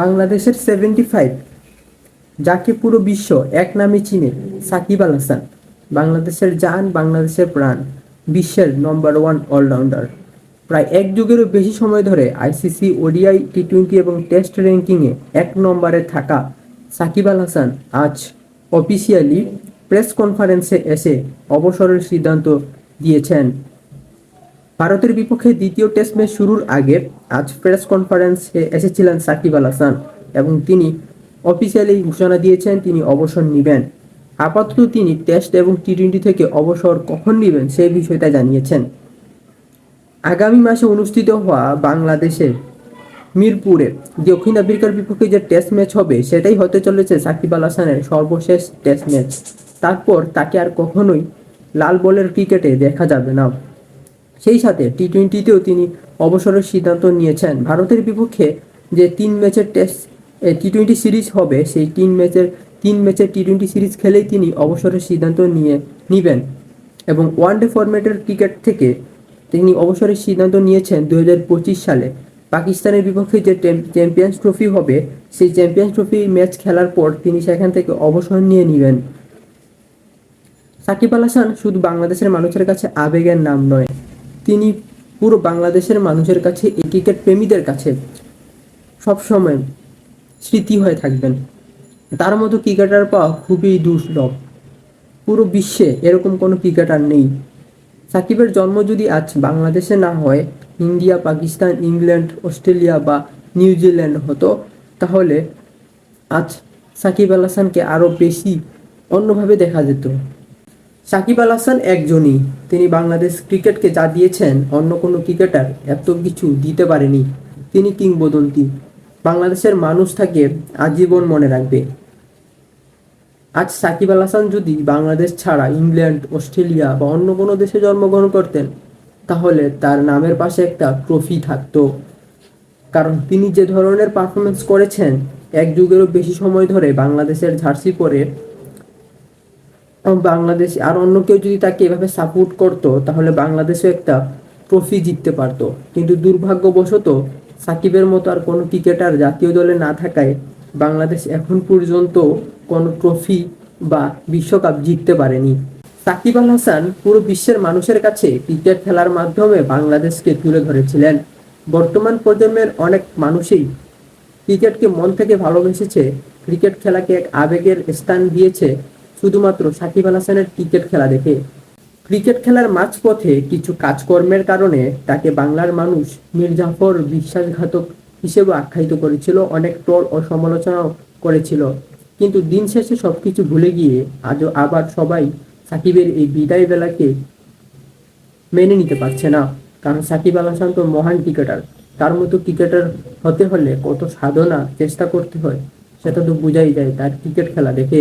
বাংলাদেশের seventy five যাকে পুরো বিশ্ব এক নামে চিনে, সাকিব আল হাসান, বাংলাদেশের জান, বাংলাদেশের প্রাণ, বিশ্বের নম্বর ওয়ান অলরাউন্ডার প্রায় এক যুগেরও বেশি সময় ধরে আইসিসি ওডিআই টি টোয়েন্টি এবং টেস্ট র্যাঙ্কিংয়ে এক নম্বরে থাকা সাকিব আল হাসান আজ অফিসিয়ালি প্রেস কনফারেন্সে এসে অবসরের সিদ্ধান্ত দিয়েছেন। ভারতের বিপক্ষে দ্বিতীয় টেস্ট ম্যাচ শুরুর আগে আজ প্রেস কনফারেন্সে এসেছিলেন সাকিব আল হাসান এবং তিনি অফিসিয়ালি ঘোষণা দিয়েছেন তিনি অবসর নেবেন। আপাতত তিনি টেস্ট এবং টি টোয়েন্টি থেকে অবসর কখন নেবেন সেই বিষয়টা জানিয়েছেন। আগামী মাসে অনুষ্ঠিত হওয়া বাংলাদেশের মিরপুরে দক্ষিণ আফ্রিকার বিপক্ষে যে টেস্ট ম্যাচ হবে, সেটাই হতে চলেছে সাকিব আল হাসানের সর্বশেষ টেস্ট ম্যাচ। তারপর তাকে আর কখনোই লাল বলের ক্রিকেটে দেখা যাবে না। সেই সাথে টি টোয়েন্টিতেও তিনি অবসরের সিদ্ধান্ত নিয়েছেন। ভারতের বিপক্ষে যে তিন ম্যাচের টেস্ট টি টোয়েন্টি সিরিজ হবে, সেই তিন ম্যাচের তিন ম্যাচের টি টোয়েন্টি সিরিজ খেলেই তিনি অবসরের সিদ্ধান্ত নিয়ে নেবেন। এবং ওয়ানডে ফরম্যাটের ক্রিকেট থেকে তিনি অবসরের সিদ্ধান্ত নিয়েছেন দু হাজার পঁচিশ সালে। পাকিস্তানের বিপক্ষে যে চ্যাম্পিয়ন্স ট্রফি হবে, সেই চ্যাম্পিয়ন্স ট্রফি ম্যাচ খেলার পর তিনি সেখান থেকে অবসর নিয়ে নেবেন। সাকিব আল হাসান শুধু বাংলাদেশের মানুষের কাছে আবেগের নাম নয় তিনি পুরো বাংলাদেশের মানুষের কাছে, এই ক্রিকেট প্রেমীদের কাছে সবসময় স্মৃতি হয়ে থাকবেন। তার মতো ক্রিকেটার পাওয়া খুবই দুর্লভ। পুরো বিশ্বে এরকম কোনো ক্রিকেটার নেই। সাকিবের জন্ম যদি আজ বাংলাদেশে না হয়, ইন্ডিয়া, পাকিস্তান, ইংল্যান্ড, অস্ট্রেলিয়া বা নিউজিল্যান্ড হতো, তাহলে আজ সাকিব আল হাসানকে আরও বেশি অন্যভাবে দেখা যেত। সাকিব আল হাসান একজনই। তিনি বাংলাদেশ ক্রিকেটকে যা দিয়েছেন, অন্য কোনো ক্রিকেটার এত কিছু দিতে পারেনি। তিনি কিংবদন্তি। বাংলাদেশের মানুষ তাকে আজীবন মনে রাখবে। আজ সাকিব আল হাসান যদি বাংলাদেশ ছাড়া ইংল্যান্ড, অস্ট্রেলিয়া বা অন্য কোনো দেশে জন্মগ্রহণ করতেন, তাহলে তার নামের পাশে একটা ট্রফি থাকতো। কারণ তিনি যে ধরনের পারফরমেন্স করেছেন, এক যুগেরও বেশি সময় ধরে বাংলাদেশের জার্সি পরে বাংলাদেশ আর অন্য কেউ যদি তাকে এভাবে সাপোর্ট করতো, তাহলে বাংলাদেশও একটা ট্রফি জিততে পারতো। কিন্তু দুর্ভাগ্যবশত সাকিবের মতো আর কোনো ক্রিকেটার জাতীয় দলে না থাকায় বাংলাদেশ এখন পর্যন্ত কোনো ট্রফি বা বিশ্বকাপ জিততে পারেনি। সাকিব আল হাসান পুরো বিশ্বের মানুষের কাছে ক্রিকেট খেলার মাধ্যমে বাংলাদেশকে তুলে ধরেছিলেন। বর্তমান প্রজন্মের অনেক মানুষই ক্রিকেটকে মন থেকে ভালোবেসেছে। ক্রিকেট খেলাকে এক আবেগের স্থান দিয়েছে। শুধুমাত্র সাকিব আল হাসানের ক্রিকেট খেলা দেখে। ক্রিকেট খেলার মাঝপথে কিছু কাজকর্মের কারণে তাকে বাংলার মানুষ মীর জাফর বিশ্বাসঘাতক হিসেবে আখ্যায়িত করেছিল, অনেক ট্রল ও সমালোচনাও করেছিল। কিন্তু দিন শেষে সবকিছু ভুলে গিয়ে আজও আবার সবাই সাকিবের এই বিদায় বেলাকে মেনে নিতে পারছে না। কারণ সাকিব আল হাসান তো মহান ক্রিকেটার। তার মতো ক্রিকেটার হতে হলে কত সাধনা, চেষ্টা করতে হয়, সেটা তো বোঝাই যায় তার ক্রিকেট খেলা দেখে।